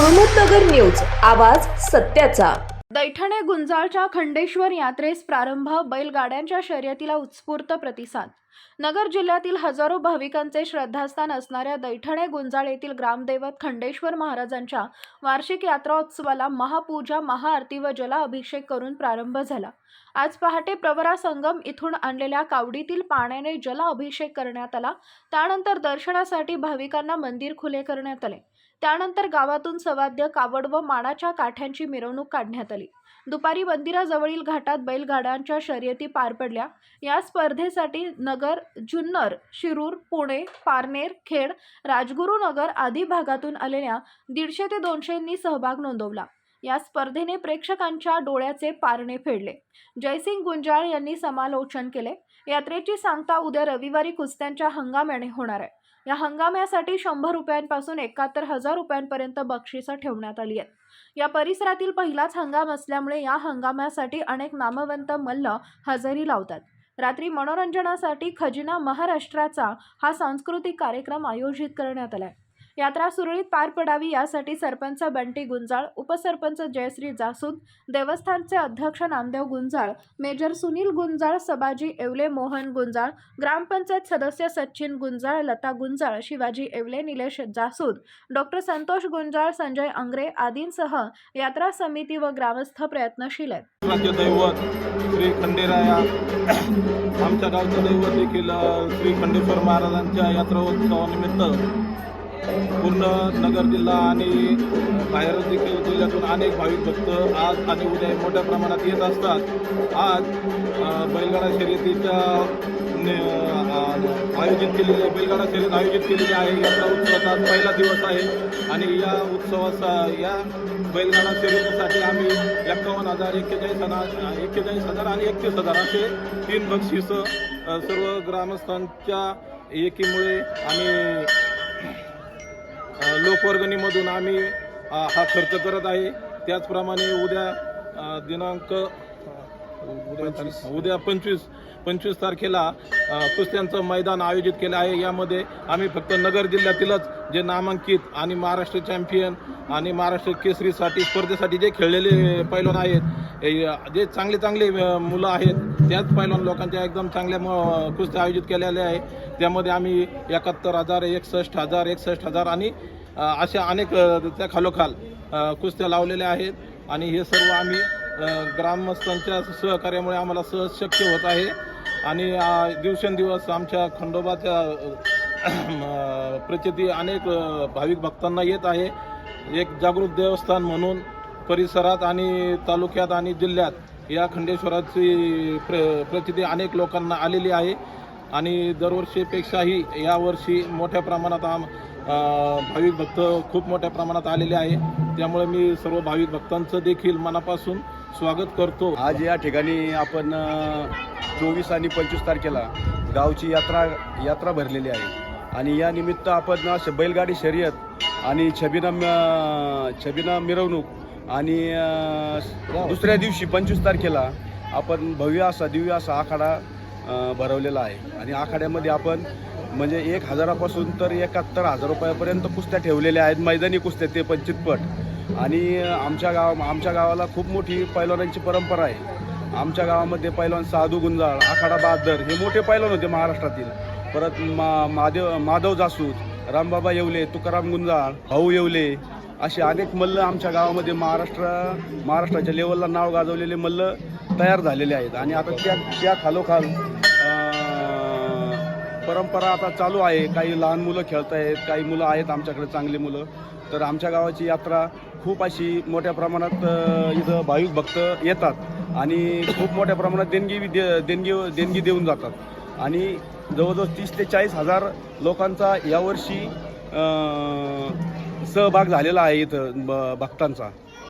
Ahmednagar news आवाज सत्याचा. दैठणे गुंजाळच्या खंडेश्वर यात्रेस प्रारंभ बैलगाड्यांच्या शर्यतीला उत्स्फूर्त प्रतिसाद. नगर जिल्ह्यातील हजारो भाविकांचे श्रद्धास्थान असणाऱ्या दैठणे गुंजाळ येथील ग्रामदैवत खंडेश्वर महाराजांच्या वार्षिक यात्रोत्सवाला महापूजा महाआरती व जला अभिषेक करून प्रारंभ झाला. आज पहाटे प्रवरा संगम इथून आणलेल्या कावडीतील पाण्याने जल अभिषेक करण्यात आला. त्यानंतर दर्शनासाठी भाविकांना मंदिर खुले करण्यात आले. त्यानंतर गावातून सवाद्य कावड व माडाच्या काठ्यांची मिरवणूक काढण्यात आली. दुपारी मंदिराजवळील घाटात बैलगाड्यांच्या शर्यती पार पडल्या. या स्पर्धेसाठी नगर जुन्नर शिरूर पुणे पारनेर खेड राजगुरुनगर आदी भागातून आलेल्या दीडशे ते दोनशेंनी सहभाग नोंदवला. या स्पर्धेने प्रेक्षकांच्या डोळ्याचे पारणे फेडले. जयसिंग गुंजाळ यांनी समालोचन केले. यात्रेची सांगता उद्या रविवारी कुस्त्यांच्या हंगाम्याने होणार आहे. या हंगाम्यासाठी शंभर रुपयांपासून एकाहत्तर हजार रुपयांपर्यंत बक्षिसं ठेवण्यात आली आहेत. या परिसरातील पहिलाच हंगाम असल्यामुळे या हंगामासाठी अनेक नामवंत मल्ल हजेरी लावतात. रात्री मनोरंजनासाठी खजिना महाराष्ट्राचा हा सांस्कृतिक कार्यक्रम आयोजित करण्यात आला आहे यात्रा सुरळीत पार पडावी यासाठी सरपंच बंटी गुंजाळ उपसरपंच जयश्री जासूद देवस्थानचे अध्यक्ष नामदेव गुंजाळ मेजर सुनील गुंजाळ सबाजी येवले मोहन गुंजाळ ग्रामपंचायत सदस्य सचिन गुंजाळ लता गुंजाळ शिवाजी येवले निलेश जासूद डॉक्टर संतोष गुंजाळ संजय अंग्रे आदींसह यात्रा समिती व ग्रामस्थ प्रयत्नशील आहेत. दैवत श्री खंडेराया आमच्या गावचं दैवत देखील श्री खंडेश्वर महाराजांच्या यात्रोत्सवानिमित्त पूर्ण नगर जिल्हा आणि बाहेर देखील जिल्ह्यातून अनेक भाविक भक्त आज आणि उद्या मोठ्या प्रमाणात येत असतात. आज बैलगाडा शर्यतीच्या ने- आयोजित केलेली आहे बैलगाडा शर्यत आयोजित केलेली आहे. याचा उत्सवाचा आज पहिला दिवस आहे आणि या उत्सवाचा या बैलगाडा शर्यतीसाठी आम्ही एक्कावन्न हजार एक्केचाळीस हजार एक्केचाळीस हजार आणि एकतीस हजार असे तीन बक्षिसं सर्व ग्रामस्थांच्या एकीमुळे आणि लोकवर्गणीमधून आम्ही हा खर्च करत आहे. त्याचप्रमाणे उद्या दिनांक उद्या पंचवीस पंचवीस तारखेला कुस्त्यांचं मैदान आयोजित केलं आहे. यामध्ये आम्ही फक्त नगर जिल्ह्यातीलच जे नामांकित आणि महाराष्ट्र चॅम्पियन आणि महाराष्ट्र केसरीसाठी स्पर्धेसाठी जे खेळलेले पैलवान आहेत जे चांगले चांगले मुलं आहेत त्याच पैलवान लोकांच्या एकदम चांगल्या म- कुस्त्या आयोजित केलेल्या आहे त्यामध्ये आम्ही एकाहत्तर हजार एकसष्ट हजार एकसष्ट हजार आणि अशा अनेक त्या खालोखाल कुस्त्या लावलेल्या आहेत. आणि हे सर्व आम्ही ग्रामस्थांच्या सहकार्यामुळे आम्हाला सहज शक्य होत आहे. आणि दिवसेंदिवस आमच्या खंडोबाच्या प्रचिती अनेक भाविक भक्तांना येत आहे. एक जागृत देवस्थान म्हणून परिसरात आणि तालुक्यात आणि जिल्ह्यात या खंडेश्वराची प्र प्रचिती अनेक लोकांना आलेली आहे. आणि दरवर्षीपेक्षाही यावर्षी मोठ्या प्रमाणात आम भाविक भक्त खूप मोठ्या प्रमाणात आलेले आहे. त्यामुळे मी सर्व भाविक भक्तांचं देखील मनापासून स्वागत करतो. आज या ठिकाणी आपण चोवीस आणि पंचवीस तारखेला गावची यात्रा यात्रा भरलेली आहे. आणि या निमित्त आपण बैलगाडी शर्यत आणि छबिना छबिना मिरवणूक आणि दुसऱ्या दिवशी पंचवीस तारखेला आपण भव्य असा दिव्य असा आखाडा भरवलेला आहे. आणि आखाड्यामध्ये आपण म्हणजे एक हजारापासून तर एकाहत्तर हजार रुपयापर्यंत कुस्त्या ठेवलेल्या आहेत. मैदानी कुस्त्या ते पंचितपट आणि आमच्या गाव आमच्या गावाला खूप मोठी पैलवानांची परंपरा आहे. आमच्या गावामध्ये पैलवान साधू गुंजाळ आखाडा बहादर हे मोठे पैलवान होते महाराष्ट्रातील. परत मा माधव माधव जासूद रामबाबा येवले तुकाराम गुंजाळ भाऊ येवले असे अनेक मल्ल आमच्या गावामध्ये महाराष्ट्र महाराष्ट्राच्या लेवलला नाव गाजवलेले मल्ल तयार झालेले आहेत. आणि आता त्या त्या खालोखाल परंपरा आता चालू आहे. काही लहान मुलं खेळत आहेत काही मुलं आहेत आमच्याकडे चांगली मुलं. तर आमच्या गावाची यात्रा खूप अशी मोठ्या प्रमाणात इथं भाविक भक्त येतात. आणि खूप मोठ्या प्रमाणात देणगी दे- देणगी देणगी देऊन जातात. आणि जवळजवळ तीस ते चाळीस हजार लोकांचा यावर्षी सहभाग झालेला आहे इथं ब- भक्तांचा.